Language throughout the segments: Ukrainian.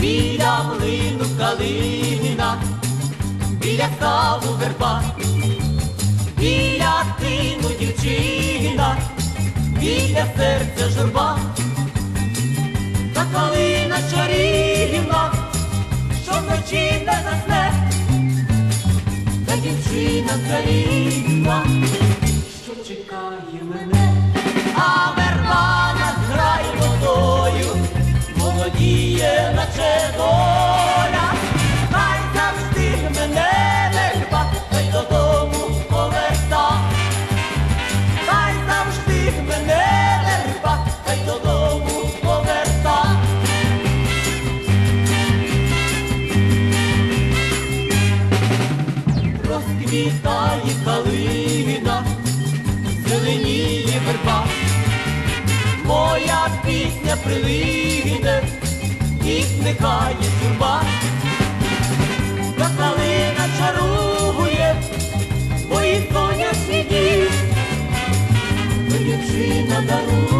біля млину калина, біля ставу верба, біля тину дівчина, біля серця журба, та калина чарівна, що вночі не засне, та дівчина царівна, що чекає розквітає калина, зеленіє верба, моя пісня прилине, і зникає журба, та калина чарує, мої сонячні дні, дівчина дарує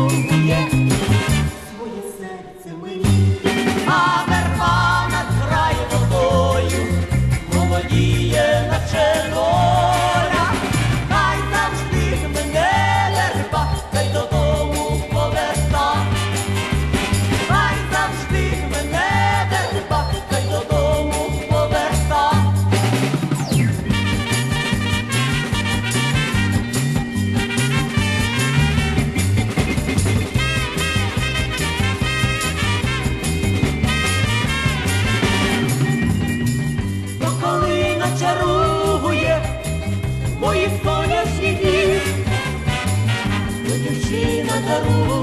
дівчина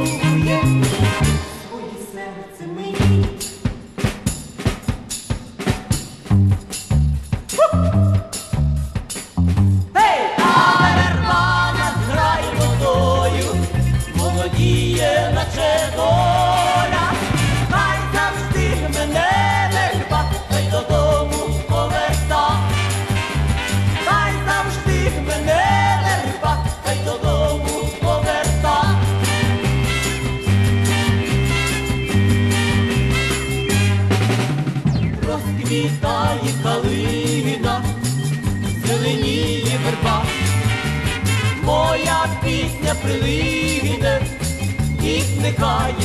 Розквітає калина, зеленіє верба, моя пісня прилине, і журба,